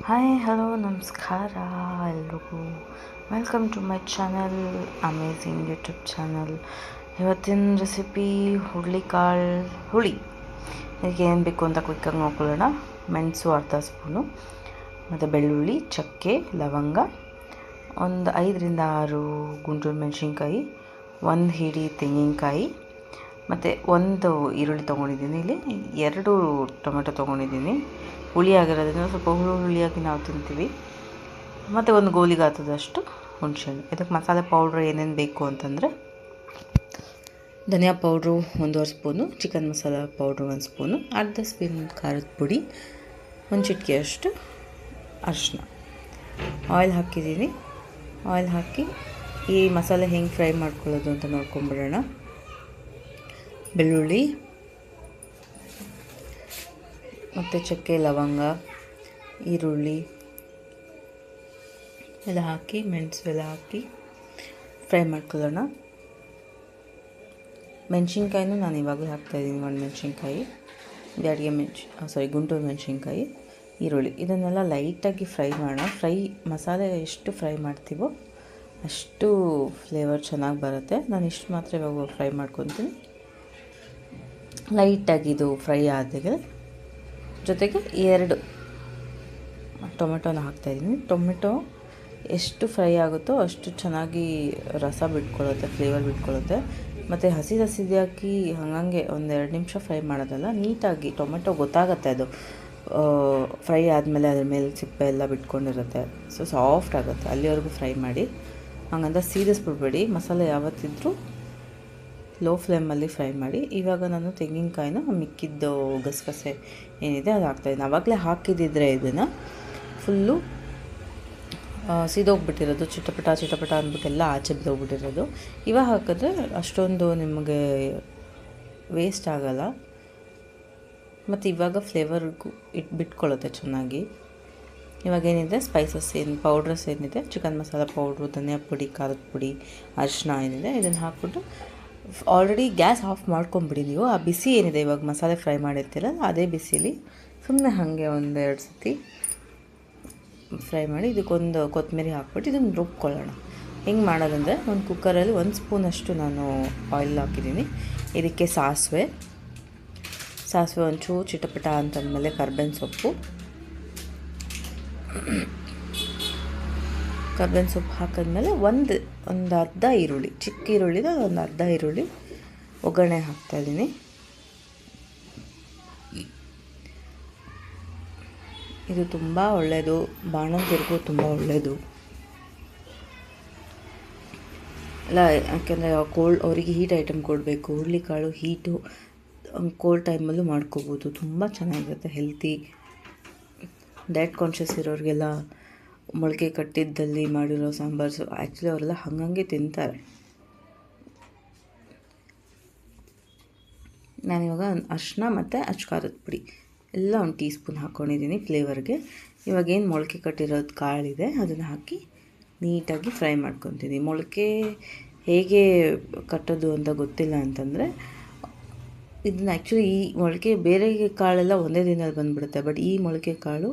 Hi hello ನಮಸ್ಕಾರ ಎಲ್ರಿಗೂ. Welcome to my channel amazing YouTube channel ಇವತ್ತಿನ ರೆಸಿಪಿ ಹುರುಳಿಕಾಳು, ಹುಳಿ. ಇದಕ್ಕೆ ಏನು ಬೇಕು ಅಂತ ಕ್ವಿಕ್ಕಾಗಿ ನೋಡ್ಕೊಳ್ಳೋಣ. ಮೆಣಸು ಅರ್ಧ ಸ್ಪೂನು, ಮತ್ತು ಬೆಳ್ಳುಳ್ಳಿ, ಚಕ್ಕೆ, ಲವಂಗ. ಒಂದು ಐದರಿಂದ ಆರು ಗುಂಟೂರು ಮೆಣಸಿನ್ಕಾಯಿ ಒಂದು ಹಿಡಿ ತೆಂಗಿನಕಾಯಿ. ಮತ್ತು ಒಂದು ಈರುಳ್ಳಿ ತೊಗೊಂಡಿದ್ದೀನಿ. ಇಲ್ಲಿ ಎರಡು ಟೊಮೆಟೊ ತೊಗೊಂಡಿದ್ದೀನಿ. ಹುಳಿ ಆಗಿರೋದ್ರಿಂದ ಸ್ವಲ್ಪ ಹುಳಿ ಹುಳಿಯಾಗಿ ನಾವು ತಿಂತೀವಿ. ಮತ್ತು ಒಂದು ಗೋಲಿಗೆ ಹಾಕೋದಷ್ಟು ಹುಣಸೆಹಣ್ಣು. ಇದಕ್ಕೆ ಮಸಾಲೆ ಪೌಡ್ರ್ ಏನೇನು ಬೇಕು ಅಂತಂದರೆ ಧನಿಯಾ ಪೌಡ್ರು ಒಂದೂವರೆ ಸ್ಪೂನು, ಚಿಕನ್ ಮಸಾಲ ಪೌಡ್ರು ಒಂದು ಸ್ಪೂನು, ಅರ್ಧ ಸ್ಪೂನ್ ಖಾರದ ಪುಡಿ, ಒಂದು ಚಿಟಿಕೆಯಷ್ಟು ಅರಿಶಿನ ಆಯಿಲ್ ಹಾಕಿದ್ದೀನಿ. ಆಯಿಲ್ ಹಾಕಿ ಈ ಮಸಾಲೆ ಹೆಂಗೆ ಫ್ರೈ ಮಾಡ್ಕೊಳ್ಳೋದು ಅಂತ ನೋಡ್ಕೊಂಬಿಡೋಣ. ಬೆಳ್ಳುಳ್ಳಿ, ಮತ್ತು ಚಕ್ಕೆ, ಲವಂಗ, ಈರುಳ್ಳಿ ಎಲ್ಲ ಹಾಕಿ, ಮೆಣಸು ಎಲ್ಲ ಹಾಕಿ ಫ್ರೈ ಮಾಡ್ಕೊಳ್ಳೋಣ. ಮೆಣಸಿನ್ಕಾಯಿನೂ ನಾನು ಇವಾಗಲೇ ಹಾಕ್ತಾಯಿದ್ದೀನಿ ಒಂದು ಮೆಣಸಿನ್ಕಾಯಿ ಇದು ಅಡುಗೆ ಮೆಣಸು ಸಾರಿ ಗುಂಟೂರು ಮೆಣಸಿನ್ಕಾಯಿ, ಈರುಳ್ಳಿ. ಇದನ್ನೆಲ್ಲ ಲೈಟಾಗಿ ಫ್ರೈ ಮಾಡೋಣ. ಫ್ರೈ, ಮಸಾಲೆ ಎಷ್ಟು ಫ್ರೈ ಮಾಡ್ತೀವೋ ಅಷ್ಟು ಫ್ಲೇವರ್ ಚೆನ್ನಾಗಿ ಬರುತ್ತೆ. ನಾನು ಇಷ್ಟು ಮಾತ್ರ ಇವಾಗ ಫ್ರೈ ಮಾಡ್ಕೊತೀನಿ. ಲೈಟಾಗಿ ಇದು ಫ್ರೈ ಆದಾಗ ಜೊತೆಗೆ ಎರಡು ಟೊಮೆಟೊನ ಹಾಕ್ತಾಯಿದ್ದೀನಿ ಟೊಮೆಟೊ ಎಷ್ಟು ಫ್ರೈ ಆಗುತ್ತೋ ಅಷ್ಟು ಚೆನ್ನಾಗಿ ರಸ ಬಿಟ್ಕೊಳ್ಳುತ್ತೆ, ಫ್ಲೇವರ್ ಬಿಟ್ಕೊಳ್ಳುತ್ತೆ. ಮತ್ತು ಹಸಿ ಹಾಕಿ ಹಾಗಂಗೆ ಒಂದೆರಡು ನಿಮಿಷ ಫ್ರೈ ಮಾಡೋದಲ್ಲ, ನೀಟಾಗಿ ಟೊಮೆಟೊ ಗೊತ್ತಾಗುತ್ತೆ ಅದು. ಫ್ರೈ ಆದಮೇಲೆ ಅದ್ರ ಮೇಲೆ ಸಿಪ್ಪೆ ಎಲ್ಲ ಬಿಟ್ಕೊಂಡಿರುತ್ತೆ. ಸೊ ಸಾಫ್ಟ್ ಆಗುತ್ತೆ. ಅಲ್ಲಿವರೆಗೂ ಫ್ರೈ ಮಾಡಿ ಹಂಗಂತ ಸೀರಿಸ್ಬಿಡ್ಬೇಡಿ ಮಸಾಲೆ ಯಾವತ್ತಿದ್ರೂ ಲೋ ಫ್ಲೇಮಲ್ಲಿ ಫ್ರೈ ಮಾಡಿ, ಇವಾಗ ನಾನು ತೆಂಗಿನಕಾಯಿನ ಮಿಕ್ಕಿದ್ದು ಗಸಗಸೆ ಏನಿದೆ ಅದು ಹಾಕ್ತಾಯಿದ್ದೀನಿ ಆವಾಗಲೇ ಹಾಕಿದ್ದಿದ್ರೆ ಇದನ್ನು ಫುಲ್ಲು ಸೀದೋಗ್ಬಿಟ್ಟಿರೋದು, ಚಿಟಪಟ ಚಿಟಪಟ ಅಂದ್ಬಿಟ್ಟೆಲ್ಲ ಆಚೆ ಬಿದ್ದೋಗ್ಬಿಟ್ಟಿರೋದು. ಇವಾಗ ಹಾಕಿದ್ರೆ ಅಷ್ಟೊಂದು ನಿಮಗೆ ವೇಸ್ಟ್ ಆಗೋಲ್ಲ. ಮತ್ತು ಇವಾಗ ಫ್ಲೇವರ್ಗೂ ಇಟ್ ಬಿಟ್ಕೊಳ್ಳುತ್ತೆ ಚೆನ್ನಾಗಿ. ಇವಾಗ ಏನಿದೆ ಸ್ಪೈಸಸ್ ಏನು ಪೌಡ್ರಸ್ ಏನಿದೆ ಚಿಕನ್ ಮಸಾಲ ಪೌಡ್ರು ಧನಿಯಾ ಪುಡಿ, ಖಾರದ ಪುಡಿ ಅರಿಶಿನ ಏನಿದೆ, ಇದನ್ನು ಹಾಕ್ಬಿಟ್ಟು ಆಲ್ರೆಡಿ ಗ್ಯಾಸ್ ಆಫ್ ಮಾಡ್ಕೊಂಬಿಡಿ ನೀವು ಆ ಬಿಸಿ ಏನಿದೆ ಇವಾಗ ಮಸಾಲೆ ಫ್ರೈ ಮಾಡಿರ್ತೀರ ಅದೇ ಬಿಸಿಲಿ. ಸುಮ್ಮನೆ ಹಾಗೆ ಒಂದೆರಡು ಸತಿ ಫ್ರೈ ಮಾಡಿ ಇದಕ್ಕೊಂದು ಕೊತ್ತಂಬರಿ ಹಾಕ್ಬಿಟ್ಟು ಇದನ್ನು ರುಬ್ಕೊಳ್ಳೋಣ. ಹೆಂಗೆ ಮಾಡೋದಂದರೆ, ಒಂದು ಕುಕ್ಕರಲ್ಲಿ ಒಂದು ಸ್ಪೂನಷ್ಟು ನಾನು ಆಯಿಲ್ ಹಾಕಿದ್ದೀನಿ. ಇದಕ್ಕೆ ಸಾಸಿವೆ. ಸಾಸಿವೆ ಒಂಚೂರು ಚಿಟಪಟ ಅಂತಂದಮೇಲೆ ಕರ್ಬೇವಿನ ಸೊಪ್ಪು. ಕರ್ಬೇವಿನ ಸೊಪ್ಪು ಹಾಕಿದ್ಮೇಲೆ ಒಂದು ಒಂದು ಅರ್ಧ ಈರುಳ್ಳಿ, ಚಿಕ್ಕ ಈರುಳ್ಳಿದ ಒಂದು ಅರ್ಧ ಈರುಳ್ಳಿ ಒಗ್ಗರಣೆ ಹಾಕ್ತಾಯಿದ್ದೀನಿ ಇದು ತುಂಬ ಒಳ್ಳೆಯದು ಬಾಣಂತಿರಿಗೂ ತುಂಬ ಒಳ್ಳೆಯದು ಅಲ್ಲ, ಯಾಕೆಂದರೆ ಕೋಲ್ಡ್ ಅವರಿಗೆ ಹೀಟ್ ಐಟಮ್ ಕೊಡಬೇಕು, ಹುರುಳಿಕಾಳು ಹೀಟು ಕೋಲ್ಡ್ ಟೈಮಲ್ಲೂ ಮಾಡ್ಕೋಬೋದು, ತುಂಬ ಚೆನ್ನಾಗಿರುತ್ತೆ, ಹೆಲ್ತಿ. ಡಯಟ್ ಕಾನ್ಷಿಯಸ್ ಇರೋರಿಗೆಲ್ಲ ಮೊಳಕೆ ಕಟ್ಟಿದ್ದಲ್ಲಿ ಮಾಡಿರೋ ಸಾಂಬಾರ್ಸು ಆ್ಯಕ್ಚುಲಿ ಅವರೆಲ್ಲ ಹಂಗಂಗೆ ತಿಂತಾರೆ. ನಾನಿವಾಗ ಅರ್ಶಿನ ಮತ್ತು ಅಚ್ಕಾರದ ಪುಡಿ, ಎಲ್ಲ ಒಂದು ಟೀ ಸ್ಪೂನ್ ಹಾಕ್ಕೊಂಡಿದ್ದೀನಿ ಫ್ಲೇವರ್ಗೆ ಇವಾಗ ಏನು ಮೊಳಕೆ ಕಟ್ಟಿರೋದು ಕಾಳಿದೆ, ಅದನ್ನು ಹಾಕಿ ನೀಟಾಗಿ ಫ್ರೈ ಮಾಡ್ಕೊತೀನಿ. ಮೊಳಕೆ ಹೇಗೆ ಕಟ್ಟೋದು ಅಂತ ಗೊತ್ತಿಲ್ಲ ಅಂತಂದರೆ, ಇದನ್ನ ಆ್ಯಕ್ಚುಲಿ ಈ ಮೊಳಕೆ ಬೇರೆ ಕಾಳೆಲ್ಲ ಒಂದೇ ದಿನದಲ್ಲಿ ಬಂದುಬಿಡುತ್ತೆ ಬಟ್ ಈ ಮೊಳಕೆ ಕಾಳು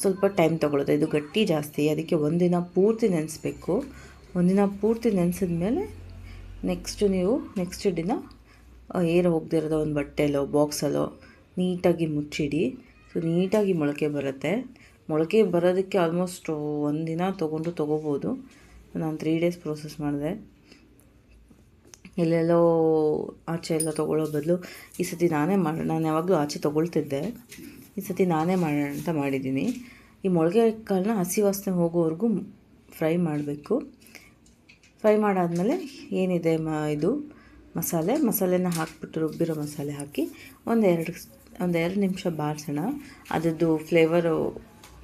ಸ್ವಲ್ಪ ಟೈಮ್ ತೊಗೊಳುತ್ತೆ ಇದು ಗಟ್ಟಿ ಜಾಸ್ತಿ. ಅದಕ್ಕೆ ಒಂದಿನ ಪೂರ್ತಿ ನೆನೆಸ್ಬೇಕು. ಒಂದಿನ ಪೂರ್ತಿ ನೆನೆಸಿದ ಮೇಲೆ ನೆಕ್ಸ್ಟು ನೀವು ನೆಕ್ಸ್ಟ್ ದಿನ ಏರ್ ಹೋಗ್ದಿರೋದು ಒಂದು ಬಟ್ಟೆಲೋ, ಬಾಕ್ಸಲ್ಲೋ ನೀಟಾಗಿ ಮುಚ್ಚಿಡಿ. ಸೊ, ನೀಟಾಗಿ ಮೊಳಕೆ ಬರುತ್ತೆ. ಮೊಳಕೆ ಬರೋದಕ್ಕೆ ಆಲ್ಮೋಸ್ಟ್ ಒಂದಿನ ತೊಗೊಂಡು ತೊಗೋಬೋದು. ನಾನು ತ್ರೀ ಡೇಸ್ ಪ್ರೋಸೆಸ್ ಮಾಡಿದೆ. ಎಲ್ಲೆಲ್ಲೋ ಆಚೆ ಎಲ್ಲ ತೊಗೊಳ್ಳೋ ಬದಲು ಈ ಸತಿ ನಾನೇ ಮಾಡಿ ನಾನು ಯಾವಾಗಲೂ ಆಚೆ ತೊಗೊಳ್ತಿದ್ದೆ. ಈ ಸತಿ ನಾನೇ ಮಾಡೋಣ ಅಂತ ಮಾಡಿದ್ದೀನಿ. ಈ ಮೊಳಗೆ ಕಾಳನ್ನ ಹಸಿ ವಾಸನೆ ಹೋಗೋವರೆಗೂ ಫ್ರೈ ಮಾಡಬೇಕು. ಫ್ರೈ ಮಾಡಾದಮೇಲೆ ಏನಿದೆ ಮ, ಇದು ಮಸಾಲೆ. ಮಸಾಲೆನ ಹಾಕಿಬಿಟ್ಟು ರುಬ್ಬಿರೋ ಮಸಾಲೆ ಹಾಕಿ ಒಂದೆರಡು ಒಂದೆರಡು ನಿಮಿಷ ಬಾರಿಸೋಣ. ಅದರದ್ದು ಫ್ಲೇವರು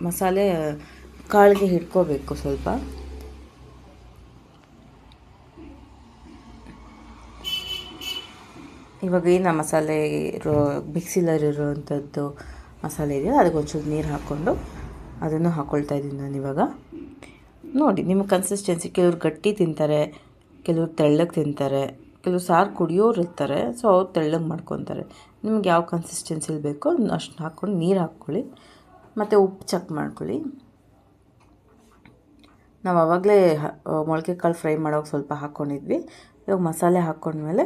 ಮಸಾಲೆ ಕಾಳಿಗೆ ಹಿಡ್ಕೋಬೇಕು ಸ್ವಲ್ಪ. ಇವಾಗ ಏನು ಮಸಾಲೆ ಇರೋ ಮಿಕ್ಸಿಲಲ್ಲಿರೋವಂಥದ್ದು ಮಸಾಲೆ ಇದೆಯಲ್ಲ ಅದಕ್ಕೆ ಒಂಚೂರು ನೀರು ಹಾಕ್ಕೊಂಡು ಅದನ್ನು ಹಾಕ್ಕೊಳ್ತಾ ಇದ್ದೀನಿ ನಾನು ಇವಾಗ. ನೋಡಿ, ನಿಮ್ಮ ಕನ್ಸಿಸ್ಟೆನ್ಸಿ ಕೆಲವ್ರು ಗಟ್ಟಿ ತಿಂತಾರೆ, ಕೆಲವ್ರು ತೆಳ್ಳಗೆ ತಿಂತಾರೆ ಕೆಲವು ಸಾರು ಕುಡಿಯೋರು ಇರ್ತಾರೆ ಸೊ ಅವ್ರು ತೆಳ್ಳಗೆ ಮಾಡ್ಕೊತಾರೆ. ನಿಮ್ಗೆ ಯಾವ ಕನ್ಸಿಸ್ಟೆನ್ಸಿಲಿ ಬೇಕೋ ಅಷ್ಟು ಹಾಕ್ಕೊಂಡು ನೀರು ಹಾಕ್ಕೊಳ್ಳಿ, ಮತ್ತು ಉಪ್ಪು ಚೆಕ್ ಮಾಡ್ಕೊಳ್ಳಿ. ನಾವು ಆವಾಗಲೇ ಮೊಳಕೆ ಕಾಳು ಫ್ರೈ ಮಾಡೋಕೆ ಸ್ವಲ್ಪ ಹಾಕ್ಕೊಂಡಿದ್ವಿ ಇವಾಗ ಮಸಾಲೆ ಹಾಕ್ಕೊಂಡ್ಮೇಲೆ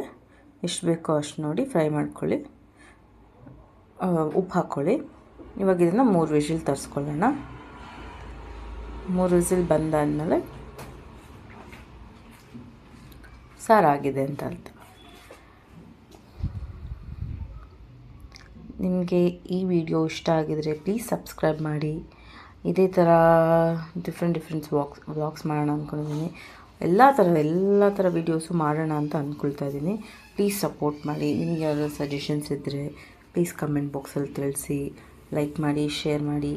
ಎಷ್ಟು ಬೇಕೋ ಅಷ್ಟು ನೋಡಿ ಫ್ರೈ ಮಾಡ್ಕೊಳ್ಳಿ. ಉಪ್ಪು ಹಾಕ್ಕೊಳ್ಳಿ. ಇವಾಗ ಇದನ್ನು ಮೂರು ವಿಷಿಲ್ ತರಿಸ್ಕೊಳ್ಳೋಣ. ಮೂರು ವಿಸಿಲ್ ಬಂದಾದಮೇಲೆ ಸಾರಾಗಿದೆ ಅಂತ ಅರ್ಥ. ನಿಮಗೆ ಈ ವಿಡಿಯೋ ಇಷ್ಟ ಆಗಿದರೆ ಪ್ಲೀಸ್ ಸಬ್ಸ್ಕ್ರೈಬ್ ಮಾಡಿ. ಇದೇ ಥರ ಡಿಫ್ರೆಂಟ್ ಡಿಫ್ರೆಂಟ್ಸ್ ವಾಕ್ಸ್ ವ್ಲಾಗ್ಸ್ ಮಾಡೋಣ ಅಂದ್ಕೊಂಡಿದ್ದೀನಿ ಎಲ್ಲ ಥರ ಎಲ್ಲ ಥರ ವೀಡಿಯೋಸು ಮಾಡೋಣ ಅಂತ ಅಂದ್ಕೊಳ್ತಾ ಇದ್ದೀನಿ. ಪ್ಲೀಸ್ ಸಪೋರ್ಟ್ ಮಾಡಿ. ನಿಮಗೆ ಯಾವ್ದಾದ್ರು ಸಜೆಷನ್ಸ್ ಇದ್ದರೆ ಪ್ಲೀಸ್ ಕಮೆಂಟ್ ಬಾಕ್ಸಲ್ಲಿ ತಿಳಿಸಿ ಲೈಕ್ ಮಾಡಿ ಶೇರ್ ಮಾಡಿ.